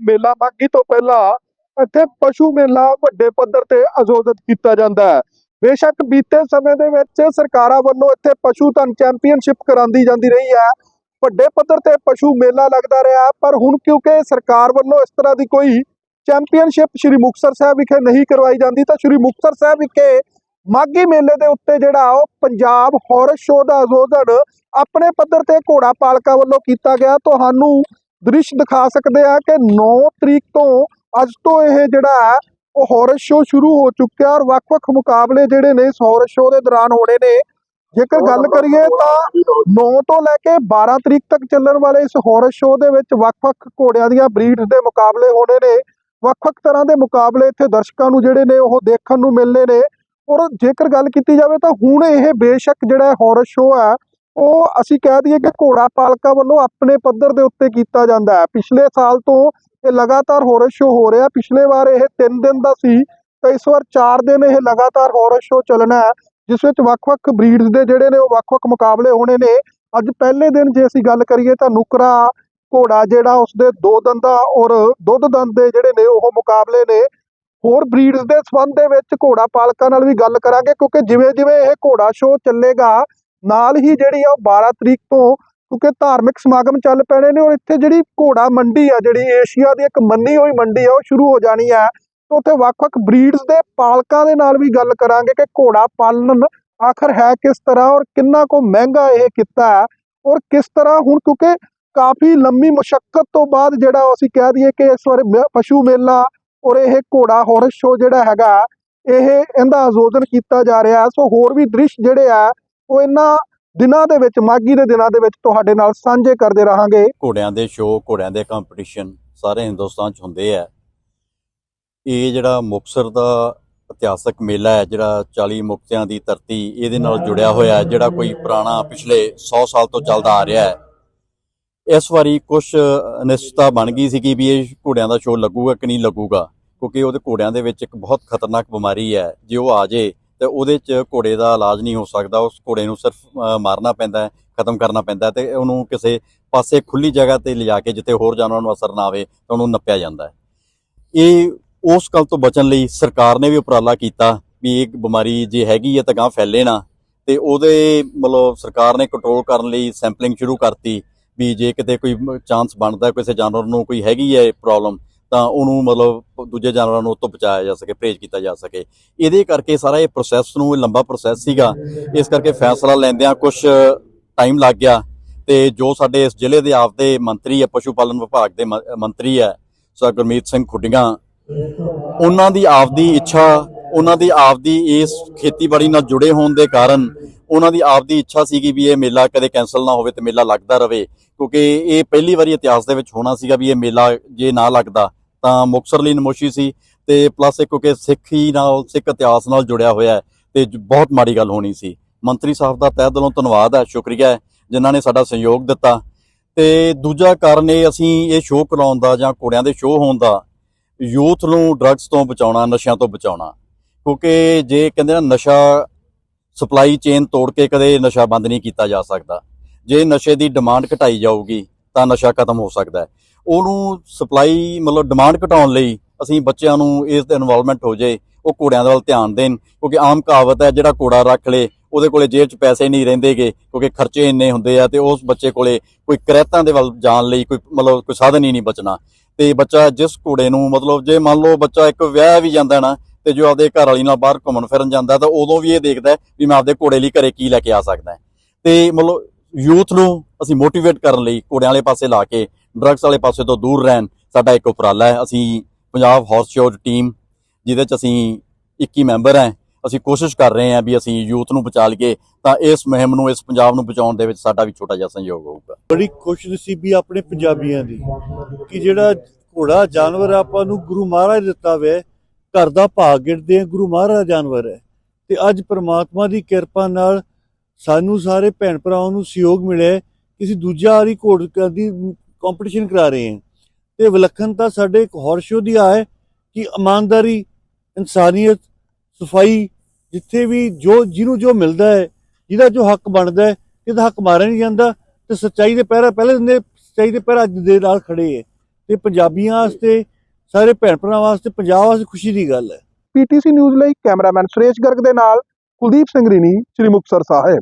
ਮੇਲਾ ਮਾਘੀ ਤੋਂ ਪਹਿਲਾਂ ਇੱਥੇ ਪਸ਼ੂ ਮੇਲਾ ਵੱਡੇ ਪੱਧਰ ਤੇ ਆਯੋਜਿਤ ਕੀਤਾ ਜਾਂਦਾ ਹੈ। ਬੇਸ਼ੱਕ ਬੀਤੇ ਸਮੇਂ ਦੇ ਵਿੱਚ ਸਰਕਾਰਾਂ ਵੱਲੋਂ ਇੱਥੇ ਪਸ਼ੂ ਧਨ ਚੈਂਪੀਅਨਸ਼ਿਪ ਕਰਾਉਂਦੀ ਜਾਂਦੀ ਰਹੀ ਹੈ। ਵੱਡੇ ਪੱਧਰ ਤੇ ਪਸ਼ੂ ਮੇਲਾ ਲੱਗਦਾ ਰਿਹਾ, ਪਰ ਹੁਣ ਕਿਉਂਕਿ ਸਰਕਾਰ ਵੱਲੋਂ ਇਸ ਤਰ੍ਹਾਂ ਦੀ ਕੋਈ ਚੈਂਪੀਅਨਸ਼ਿਪ ਸ਼੍ਰੀ ਮੁਕਤਸਰ ਸਾਹਿਬ ਵਿਖੇ ਨਹੀਂ ਕਰਵਾਈ ਜਾਂਦੀ, ਤਾਂ ਸ਼੍ਰੀ ਮੁਕਤਸਰ ਸਾਹਿਬ ਵਿਖੇ ਮਾਘੀ ਮੇਲੇ ਦੇ ਉੱਤੇ ਜਿਹੜਾ ਉਹ ਪੰਜਾਬ ਹਾਰਸ ਸ਼ੋਅ ਦਾ ਆਯੋਜਨ ਆਪਣੇ ਪੱਧਰ ਤੇ ਘੋੜਾ ਪਾਲਕਾਂ ਵੱਲੋਂ ਕੀਤਾ ਗਿਆ। ਤੁਹਾਨੂੰ ਦ੍ਰਿਸ਼ ਦਿਖਾ ਸਕਦੇ ਆ ਕਿ 9 ਤਰੀਕ ਤੋਂ ਅੱਜ ਤੋਂ ਇਹ ਜਿਹੜਾ ਹੈ, ਉਹ ਹਾਰਸ ਸ਼ੋਅ ਸ਼ੁਰੂ ਹੋ ਚੁੱਕਿਆ ਔਰ ਵੱਖ-ਵੱਖ ਮੁਕਾਬਲੇ ਜਿਹੜੇ ਨੇ ਇਸ ਹਾਰਸ ਸ਼ੋਅ ਦੇ ਦੌਰਾਨ ਹੋਣੇ ਨੇ। ਜੇਕਰ ਗੱਲ ਕਰੀਏ ਤਾਂ 9 ਤੋਂ ਲੈ ਕੇ 12 ਤਰੀਕ ਤੱਕ ਚੱਲਣ ਵਾਲੇ ਇਸ ਹਾਰਸ ਸ਼ੋਅ ਦੇ ਵਿੱਚ ਵੱਖ-ਵੱਖ ਘੋੜਿਆਂ ਦੀਆਂ ਬਰੀਡਸ ਦੇ ਮੁਕਾਬਲੇ ਹੋਣੇ ਨੇ। ਵੱਖ-ਵੱਖ ਤਰ੍ਹਾਂ ਦੇ ਮੁਕਾਬਲੇ ਇੱਥੇ ਦਰਸ਼ਕਾਂ ਨੂੰ ਜਿਹੜੇ ਨੇ ਉਹ ਦੇਖਣ ਨੂੰ ਮਿਲਨੇ ਨੇ। ਔਰ ਜੇਕਰ ਗੱਲ ਕੀਤੀ ਜਾਵੇ ਤਾਂ ਹੁਣ ਇਹ ਬੇਸ਼ੱਕ ਜਿਹੜਾ ਹਾਰਸ ਸ਼ੋਅ ਹੈ ਉਹ ਅਸੀਂ ਕਹਿ ਦਈਏ ਕਿ ਘੋੜਾ ਪਾਲਕਾਂ ਵੱਲੋਂ ਆਪਣੇ ਪੱਧਰ ਦੇ ਉੱਤੇ ਕੀਤਾ ਜਾਂਦਾ ਹੈ। ਪਿਛਲੇ ਸਾਲ ਤੋਂ ਇਹ ਲਗਾਤਾਰ ਹਾਰਸ ਸ਼ੋਅ ਹੋ ਰਿਹਾ ਪਿਛਲੇ ਵਾਰ ਇਹ 3 ਦਿਨ ਦਾ ਸੀ, ਤਾਂ ਇਸ ਵਾਰ 4 ਦਿਨ ਇਹ ਲਗਾਤਾਰ ਹਾਰਸ ਸ਼ੋਅ ਚੱਲਣਾ ਹੈ, ਜਿਸ ਵਿੱਚ ਵੱਖ-ਵੱਖ ਬਰੀਡਸ ਦੇ ਜਿਹੜੇ ਨੇ ਉਹ ਵੱਖ-ਵੱਖ ਮੁਕਾਬਲੇ ਹੋਣੇ ਨੇ। ਅੱਜ ਪਹਿਲੇ ਦਿਨ ਜੇ ਅਸੀਂ ਗੱਲ ਕਰੀਏ ਤਾਂ ਨੁਕਰਾ ਘੋੜਾ ਜਿਹੜਾ ਉਸਦੇ ਦੋ ਦੰਦਾਂ ਔਰ ਦੁੱਧ ਦੰਦ ਦੇ ਜਿਹੜੇ ਨੇ ਉਹ ਮੁਕਾਬਲੇ ਨੇ। ਹੋਰ ਬਰੀਡਸ ਦੇ ਸੰਬੰਧ ਦੇ ਵਿੱਚ ਘੋੜਾ ਪਾਲਕਾਂ ਨਾਲ ਵੀ ਗੱਲ ਕਰਾਂਗੇ, ਕਿਉਂਕਿ ਜਿਵੇਂ ਜਿਵੇਂ ਇਹ ਘੋੜਾ ਸ਼ੋਅ ਚੱਲੇਗਾ ਨਾਲ ਹੀ ਜਿਹੜੀ ਆ ਉਹ 12 ਤਰੀਕ ਤੋਂ, ਕਿਉਂਕਿ ਧਾਰਮਿਕ ਸਮਾਗਮ ਚੱਲ ਪੈਣੇ ਨੇ, ਔਰ ਇੱਥੇ ਜਿਹੜੀ ਘੋੜਾ ਮੰਡੀ ਆ, ਜਿਹੜੀ ਏਸ਼ੀਆ ਦੀ ਇੱਕ ਮੰਨੀ ਹੋਈ ਮੰਡੀ ਆ, ਉਹ ਸ਼ੁਰੂ ਹੋ ਜਾਣੀ ਆ। ਤੇ ਉੱਥੇ ਵੱਖ-ਵੱਖ ਬਰੀਡਸ ਦੇ ਪਾਲਕਾਂ ਦੇ ਨਾਲ ਵੀ ਗੱਲ ਕਰਾਂਗੇ ਕਿ ਘੋੜਾ ਪਾਲਣ ਆਖਰ ਹੈ ਕਿਸ ਤਰ੍ਹਾਂ, ਔਰ ਕਿੰਨਾ ਕੋ ਮਹਿੰਗਾ ਇਹ ਕਿੱਤਾ ਹੈ, ਔਰ ਕਿਸ ਤਰ੍ਹਾਂ ਹੁਣ, ਕਿਉਂਕਿ ਕਾਫੀ ਲੰਮੀ ਮੁਸ਼ਕਲ ਤੋਂ ਬਾਅਦ ਜਿਹੜਾ ਉਹ ਅਸੀਂ ਕਹਿ ਦਈਏ ਕਿ ਇਸ ਵਾਰ ਪਸ਼ੂ ਮੇਲਾ ਔਰ ਇਹ ਘੋੜਾ ਹਾਰਸ ਸ਼ੋਅ ਜਿਹੜਾ ਹੈਗਾ, ਇਹ ਇਹਦਾ ਆਯੋਜਨ ਕੀਤਾ ਜਾ ਰਿਹਾ। ਸੋ ਹੋਰ ਵੀ ਦ੍ਰਿਸ਼ ਜਿਹੜੇ ਆ ਉਹ ਇਹਨਾਂ ਦਿਨਾਂ ਦੇ ਵਿੱਚ ਮਾਗੀ ਦੇ ਦਿਨਾਂ ਦੇ ਵਿੱਚ ਤੁਹਾਡੇ ਨਾਲ ਸਾਂਝੇ ਕਰਦੇ ਰਹਾਂਗੇ। ਘੋੜਿਆਂ ਦੇ ਸ਼ੋਅ ਘੋੜਿਆਂ ਦੇ ਕੰਪੀਟੀਸ਼ਨ ਸਾਰੇ ਹਿੰਦੁਸਤਾਨ 'ਚ ਹੁੰਦੇ ਆ। ਇਹ ਜਿਹੜਾ ਮੁਕਤਸਰ ਦਾ ਇਤਿਹਾਸਕ ਮੇਲਾ ਹੈ, ਜਿਹੜਾ 40 ਮੁਕਤਿਆਂ ਦੀ ਧਰਤੀ ਇਹਦੇ ਨਾਲ ਜੁੜਿਆ ਹੋਇਆ ਹੈ, ਜਿਹੜਾ ਕੋਈ ਪੁਰਾਣਾ ਪਿਛਲੇ 100 ਸਾਲ ਤੋਂ ਚੱਲਦਾ ਆ ਰਿਹਾ ਹੈ। ਇਸ ਵਾਰੀ ਕੁਝ ਅਨਿਸ਼ਚਿਤਤਾ ਬਣ ਗਈ ਸੀ ਕਿ ਵੀ ਇਹ ਘੋੜਿਆਂ ਦਾ ਸ਼ੋਅ ਲੱਗੂਗਾ ਕਿ ਨਹੀਂ ਲੱਗੂਗਾ, ਕਿਉਂਕਿ ਉਹਦੇ ਘੋੜਿਆਂ ਦੇ ਵਿੱਚ ਇੱਕ ਬਹੁਤ ਖਤਰਨਾਕ ਬਿਮਾਰੀ ਹੈ। ਜੇ ਉਹ ਆ ਜੇ ਤੇ ਉਹਦੇ 'ਚ ਘੋੜੇ ਦਾ ਇਲਾਜ ਨਹੀਂ ਹੋ ਸਕਦਾ, ਉਸ ਘੋੜੇ ਨੂੰ ਸਿਰਫ ਮਾਰਨਾ ਪੈਂਦਾ ਹੈ, ਖਤਮ ਕਰਨਾ ਪੈਂਦਾ ਹੈ ਤੇ ਉਹਨੂੰ ਕਿਸੇ ਪਾਸੇ ਖੁੱਲੀ ਜਗ੍ਹਾ ਤੇ ਲਿਜਾ ਕੇ ਜਿੱਥੇ ਹੋਰ ਜਾਨਵਰਾਂ ਨੂੰ ਅਸਰ ਨਾ ਆਵੇ ਤਾਂ ਉਹਨੂੰ ਨੱਪਿਆ ਜਾਂਦਾ ਹੈ। ਇਹ ਉਸ ਗੱਲ ਤੋਂ ਬਚਣ ਲਈ ਸਰਕਾਰ ਨੇ ਵੀ ਉਪਰਾਲਾ ਕੀਤਾ ਵੀ ਇਹ ਬਿਮਾਰੀ ਜੇ ਹੈਗੀ ਹੈ ਤਾਂ ਗਾਂ ਫੈਲੇ ਨਾ ਤੇ ਉਹਦੇ ਮਤਲਬ ਸਰਕਾਰ ਨੇ ਕੰਟਰੋਲ ਕਰਨ ਲਈ ਸੈਂਪਲਿੰਗ ਸ਼ੁਰੂ ਕਰਤੀ ਵੀ ਜੇ ਕਿਤੇ ਕੋਈ ਚਾਂਸ ਬਣਦਾ, ਕਿਸੇ ਜਾਨਵਰ ਨੂੰ ਕੋਈ ਹੈਗੀ ਹੈ ਪ੍ਰੋਬਲਮ ਤਾਂ ਉਹਨੂੰ ਮਤਲਬ ਦੂਜੇ ਜਾਨਵਰਾਂ ਨੂੰ ਉਹ ਬਚਾਇਆ ਜਾ ਸਕੇ, ਪਰਹੇਜ਼ ਕੀਤਾ ਜਾ ਸਕੇ। ਇਹਦੇ ਕਰਕੇ ਸਾਰਾ ਇਹ ਪ੍ਰੋਸੈਸ ਨੂੰ ਲੰਬਾ ਪ੍ਰੋਸੈਸ ਸੀਗਾ। ਇਸ ਕਰਕੇ ਫੈਸਲਾ ਲੈਂਦਿਆਂ ਕੁਝ ਟਾਈਮ ਲੱਗ ਗਿਆ ਤੇ ਜੋ ਸਾਡੇ ਇਸ ਜ਼ਿਲ੍ਹੇ ਦੇ ਆਪਦੇ ਮੰਤਰੀ ਹੈ, ਪਸ਼ੂ ਪਾਲਣ ਵਿਭਾਗ ਦੇ ਮੰਤਰੀ ਹੈ, ਸਰ ਗੁਰਮੀਤ ਸਿੰਘ ਖੁੱਡੀਆਂ, ਉਹਨਾਂ ਦੀ ਆਪਦੀ ਇੱਛਾ, ਉਹਨਾਂ ਦੀ ਆਪਦੀ ਇਸ ਖੇਤੀਬਾੜੀ ਨਾਲ ਜੁੜੇ ਹੋਣ ਦੇ ਕਾਰਨ ਉਹਨਾਂ ਦੀ ਆਪਦੀ ਇੱਛਾ ਸੀਗੀ ਵੀ ਇਹ ਮੇਲਾ ਕਦੇ ਕੈਨਸਲ ਨਾ ਹੋਵੇ ਤੇ ਮੇਲਾ ਲੱਗਦਾ ਰਵੇ, ਕਿਉਂਕਿ ਇਹ ਪਹਿਲੀ ਵਾਰੀ ਇਤਿਹਾਸ ਦੇ ਵਿੱਚ ਹੋਣਾ ਸੀਗਾ ਵੀ ਇਹ ਮੇਲਾ ਜੇ ਨਾ ਲੱਗਦਾ, ਤਾਂ ਮੁਕਤਸਰ ਲਈ ਨਮੋਸ਼ੀ ਸੀ ਤੇ ਪਲੱਸ ਇੱਕ ਕਿਉਂਕਿ ਸਿੱਖੀ ਨਾਲ, ਸਿੱਖ ਇਤਿਹਾਸ ਨਾਲ ਜੁੜਿਆ ਹੋਇਆ ਹੈ ਤੇ ਬਹੁਤ ਮਾੜੀ ਗੱਲ ਹੋਣੀ ਸੀ। ਮੰਤਰੀ ਸਾਹਿਬ ਦਾ ਤਹਿ ਦਿਲੋਂ ਧੰਨਵਾਦ ਹੈ, ਸ਼ੁਕਰੀਆ ਹੈ, ਜਿਨ੍ਹਾਂ ਨੇ ਸਾਡਾ ਸਹਿਯੋਗ ਦਿੱਤਾ। ਤੇ ਦੂਜਾ ਕਾਰਨ ਇਹ ਅਸੀਂ ਇਹ ਸ਼ੋਅ ਕਰਾਉਣ ਦਾ ਜਾਂ ਘੋੜਿਆਂ ਦੇ ਸ਼ੋਅ ਹੋਣ ਦਾ, ਯੂਥ ਨੂੰ ਡਰੱਗਸ ਤੋਂ ਬਚਾਉਣਾ, ਨਸ਼ਿਆਂ ਤੋਂ ਬਚਾਉਣਾ, ਕਿਉਂਕਿ ਜੇ ਕਹਿੰਦੇ ਨਾ ਨਸ਼ਾ ਸਪਲਾਈ ਚੇਨ ਤੋੜ ਕੇ ਕਦੇ ਨਸ਼ਾ ਬੰਦ ਨਹੀਂ ਕੀਤਾ ਜਾ ਸਕਦਾ। ਜੇ ਨਸ਼ੇ ਦੀ ਡਿਮਾਂਡ ਘਟਾਈ ਜਾਊਗੀ, ਤਾਂ ਨਸ਼ਾ ਖਤਮ ਹੋ ਸਕਦਾ ਹੈ। ਉਹਨੂੰ ਸਪਲਾਈ ਮਤਲਬ ਡਿਮਾਂਡ ਘਟਾਉਣ ਲਈ ਅਸੀਂ ਬੱਚਿਆਂ ਨੂੰ ਇਸ ਦੇ ਇਨਵੋਲਵਮੈਂਟ ਹੋ ਜੇ, ਉਹ ਘੋੜਿਆਂ ਦੇ ਵੱਲ ਧਿਆਨ ਦੇਣ, ਕਿਉਂਕਿ ਆਮ ਕਹਾਵਤ ਹੈ, ਜਿਹੜਾ ਘੋੜਾ ਰੱਖ ਲੇ, ਉਹਦੇ ਕੋਲੇ ਜੇਬ 'ਚ ਪੈਸੇ ਨਹੀਂ ਰਹਿੰਦੇਗੇ ਕਿਉਂਕਿ ਖਰਚੇ ਇੰਨੇ ਹੁੰਦੇ ਆ ਤੇ ਉਸ ਬੱਚੇ ਕੋਲੇ ਕੋਈ ਕਰੈਤਾਂ ਦੇ ਵੱਲ ਜਾਣ ਲਈ ਕੋਈ ਮਤਲਬ ਕੋਈ ਸਾਧਨ ਹੀ ਨਹੀਂ ਬਚਣਾ। ਤੇ ਬੱਚਾ ਜਿਸ ਘੋੜੇ ਨੂੰ ਮਤਲਬ ਜੇ ਮੰਨ ਲਓ ਬੱਚਾ ਇੱਕ ਵਿਆਹ ਵੀ ਜਾਂਦਾ ਨਾ ਤੇ ਜੋ ਆਪਦੇ ਘਰ ਵਾਲੀ ਨਾਲ ਬਾਹਰ ਘੁੰਮਣ ਫਿਰਨ ਜਾਂਦਾ ਤਾਂ ਉਦੋਂ ਵੀ ਇਹ ਦੇਖਦਾ ਵੀ ਮੈਂ ਆਪਦੇ ਘੋੜੇ ਲਈ ਘਰੇ ਕੀ ਲੈ ਕੇ ਆ ਸਕਦਾ ਹਾਂ। ਤੇ ਮਤਲਬ ਯੂਥ ਨੂੰ ਅਸੀਂ ਮੋਟੀਵੇਟ ਕਰਨ ਲਈ ਘੋੜਿਆਂ ਵਾਲੇ ਪਾਸੇ ਲਾ ਕੇ ਡਰੱਗਸ ਵਾਲੇ ਪਾਸੇ ਤੋਂ ਦੂਰ ਰਹਿਣ ਸਾਡਾ ਇੱਕ ਉਪਰਾਲਾ ਹੈ। ਅਸੀਂ ਪੰਜਾਬ ਹਾਰਸ ਸ਼ੋਅ ਟੀਮ ਜਿਹਦੇ ਚ ਅਸੀਂ 21 ਮੈਂਬਰ ਹਾਂ। ਅਸੀਂ ਕੋਸ਼ਿਸ਼ ਕਰ ਰਹੇ ਹਾਂ ਵੀ ਅਸੀਂ ਯੂਥ ਨੂੰ ਬਚਾ ਲਈਏ ਤਾਂ ਇਸ ਮੁਹਿੰਮ ਨੂੰ, ਇਸ ਪੰਜਾਬ ਨੂੰ ਬਚਾਉਣ ਦੇ ਵਿੱਚ ਸਾਡਾ ਵੀ ਛੋਟਾ ਜਿਹਾ ਸਹਿਯੋਗ ਹੋਊਗਾ। ਬੜੀ ਖੁਸ਼ਨਸੀਬੀ ਆਪਣੇ ਪੰਜਾਬੀਆਂ ਦੀ ਕਿ ਜਿਹੜਾ ਘੋੜਾ ਜਾਨਵਰ ਆਪਾਂ ਨੂੰ ਗੁਰੂ ਮਹਾਰਾਜ ਦਿੱਤਾ ਵੇ ਘਰ ਦਾ ਭਾਗ ਗਿਰਦੇ ਆ ਗੁਰੂ ਮਹਾਰਾਜ ਜਾਨਵਰ ਹੈ। ਤੇ ਅੱਜ ਪ੍ਰਮਾਤਮਾ ਦੀ ਕਿਰਪਾ ਨਾਲ ਸਾਨੂੰ ਸਾਰੇ ਭੈਣ ਭਰਾਵਾਂ ਨੂੰ ਸਹਿਯੋਗ ਮਿਲਿਆ ਹੈ ਕਿ ਅਸੀਂ ਦੂਜਾ ਵਾਰੀ ਘੋੜ ਦੀ ਕੰਪੀਟੀਸ਼ਨ ਕਰਾ ਰਹੇ ਹਾਂ। ਤੇ ਵਿਲੱਖਣਤਾ ਸਾਡੇ ਇੱਕ ਹੋਰ ਸ਼ੋ ਦੀ ਆ ਹੈ ਕਿ ਇਮਾਨਦਾਰੀ, ਇਨਸਾਨੀਅਤ, ਸਫ਼ਾਈ ਜਿੱਥੇ ਵੀ ਜੋ ਜਿਹਨੂੰ ਜੋ ਮਿਲਦਾ ਹੈ, ਜਿਹਦਾ ਜੋ ਹੱਕ ਬਣਦਾ ਹੈ ਇਹਦਾ ਹੱਕ ਮਾਰਿਆ ਨਹੀਂ ਜਾਂਦਾ ਤੇ ਸੱਚਾਈ ਦੇ ਪਹਿਰਾ ਪਹਿਲੇ ਦਿਨ ਦੇ ਸੱਚਾਈ ਦੇ ਪਹਿਰਾ ਅੱਜ ਦੇ ਨਾਲ ਖੜੇ ਹੈ। ਤੇ ਪੰਜਾਬੀਆਂ ਵਾਸਤੇ ਸਾਰੇ ਭੈਣ ਭਰਾਵਾਂ ਵਾਸਤੇ, ਪੰਜਾਬ ਵਾਸਤੇ ਖੁਸ਼ੀ ਦੀ ਗੱਲ ਹੈ। ਪੀਟੀਸੀ ਨਿਊਜ਼ ਲਈ ਕੈਮਰਾਮੈਨ ਸੁਰੇਸ਼ ਗਰਗ ਦੇ ਨਾਲ ਕੁਲਦੀਪ ਸਿੰਘ ਰੀਨੀ ਸ੍ਰੀ ਮੁਕਤਸਰ ਸਾਹਿਬ।